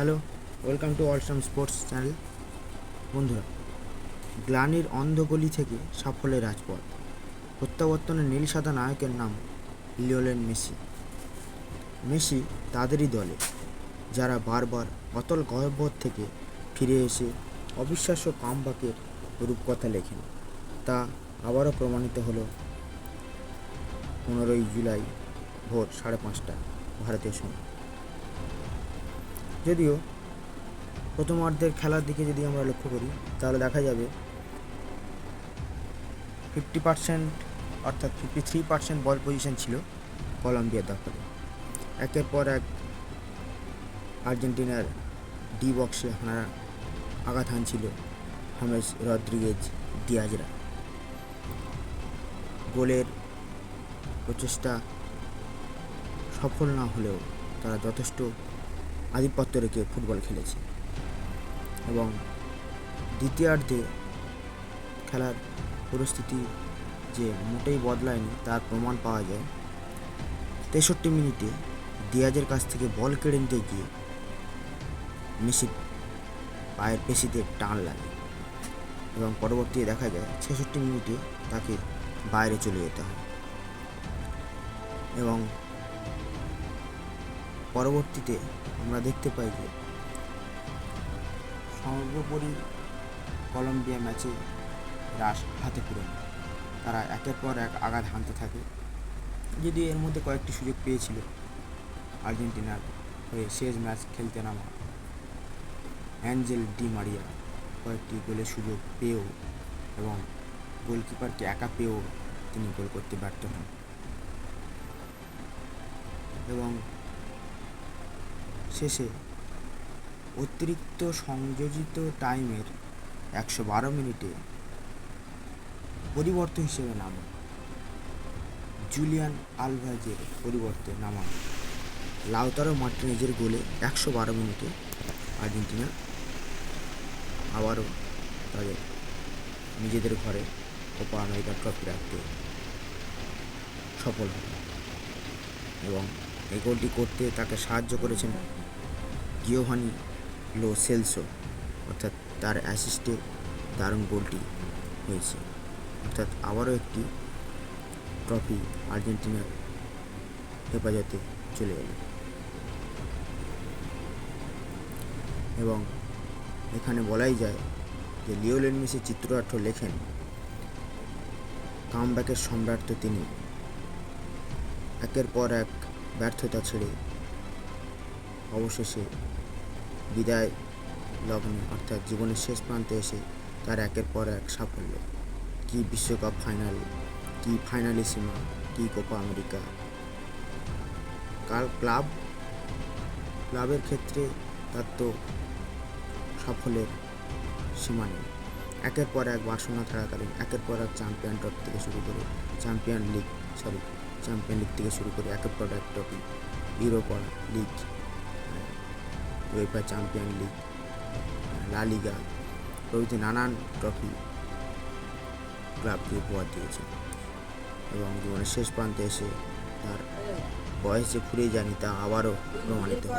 Hello, welcome to awesome sports channel. বন্ধুরা, গ্লানির অন্ধগলি থেকে সাফল্যের রাজপথ। প্রত্যাবর্তনের নীল সাদা নায়কের নাম লিওলেন মেসি। মেসি তাদেরই দলে, যারা বারবার অতল গহ্বর থেকে ফিরে এসে অবিশ্বাস্য কামবাকের রূপকথা লেখেন। তা আবারও প্রমাণিত হলো পনেরোই জুলাই ভোর সাড়ে পাঁচটা ভারতীয় সময় যদিও প্রথমার্ধের খেলার দিকে যদি আমরা লক্ষ্য করি, তাহলে দেখা যাবে ফিফটি পার্সেন্ট অর্থাৎ fifty three percent ball possession ছিল কলম্বিয়ার দখলে। একের পর এক আর্জেন্টিনার ডি বক্সে হানা আঘাত হানছিল হামেস রদ্রিগেজ দিয়াজরা। গোলের প্রচেষ্টা সফল না হলেও তারা যথেষ্ট আধিপত্য রেখে ফুটবল খেলেছে। এবং দ্বিতীয়ার্ধে খেলার পরিস্থিতি যে মোটেই বদলায়নি, তার প্রমাণ পাওয়া যায়। তেষট্টি মিনিটে দিয়াজের কাছ থেকে বল কেড়ে নিতে গিয়ে মেসির পায়ের পেশিতে টান লাগে এবং পরবর্তীতে দেখা যায় ছেষট্টি মিনিটে তাকে বাইরে চলে যেতে হয়। এবং পরবর্তীতে আমরা দেখতে পাই যে সর্বোপরি কলম্বিয়া ম্যাচে রাশ হাতে পুরো তারা একের পর এক আঘাত হানতে থাকে। যদিও এর মধ্যে কয়েকটি সুযোগ পেয়েছিল আর্জেন্টিনার হয়ে শেষ ম্যাচ খেলতে নামা অ্যাঞ্জেল ডি মারিয়া। কয়েকটি গোলের সুযোগ পেয়েও এবং গোলকিপারকে একা পেয়েও তিনি গোল করতে ব্যর্থ হন। এবং শেষে অতিরিক্ত সংযোজিত টাইমের একশো বারো মিনিটে পরিবর্তন হিসেবে নামা। জুলিয়ান আলভাজের পরিবর্তে নামা লাউতারো মার্টিনেজের গোলে একশো বারো মিনিটে আর্জেন্টিনা আবারও তাদের নিজেদের ঘরে কোপা আমেরিকা ট্রফি রাখতে সফল হয় এবং এই গোলটি করতে তাকে সাহায্য করেছেন গিওভানি লো সেলসো অর্থাৎ তার অ্যাসিস্টে দারুণ গোলটি হয়েছে। অর্থাৎ আবারও একটি ট্রফি আর্জেন্টিনার হেফাজতে চলে এলো। এবং এখানে বলাই যায় যে লিওলেন মেসি চিত্রনাট্য লেখেন কামব্যাকের সম্রাট তো তিনি। একের পর এক ব্যর্থতা ছেড়ে অবশেষে বিদায় লগ্নে, অর্থাৎ জীবনের শেষ প্রান্তে এসে তার একের পর এক সাফল্য। কি বিশ্বকাপ ফাইনাল কি ফাইনালিসিমা কি কোপা আমেরিকা কাল ক্লাব, ক্লাবের ক্ষেত্রে তার তো সাফল্যের সীমা নেই। একের পর এক বার্সেলোনা থাকাকালীন, একের পর এক চ্যাম্পিয়ন ট্রফি থেকে শুরু করে champion league sorry champion league থেকে শুরু করে একের পর এক trophy Europa league UEFA champion league La Liga প্রভৃতি নানান ট্রফি ক্লাবকে উপহার দিয়েছে। এবং জীবনের শেষ প্রান্তে এসে তার বয়স যে ফুরিয়ে জানি তা আবারও প্রমাণিত হয়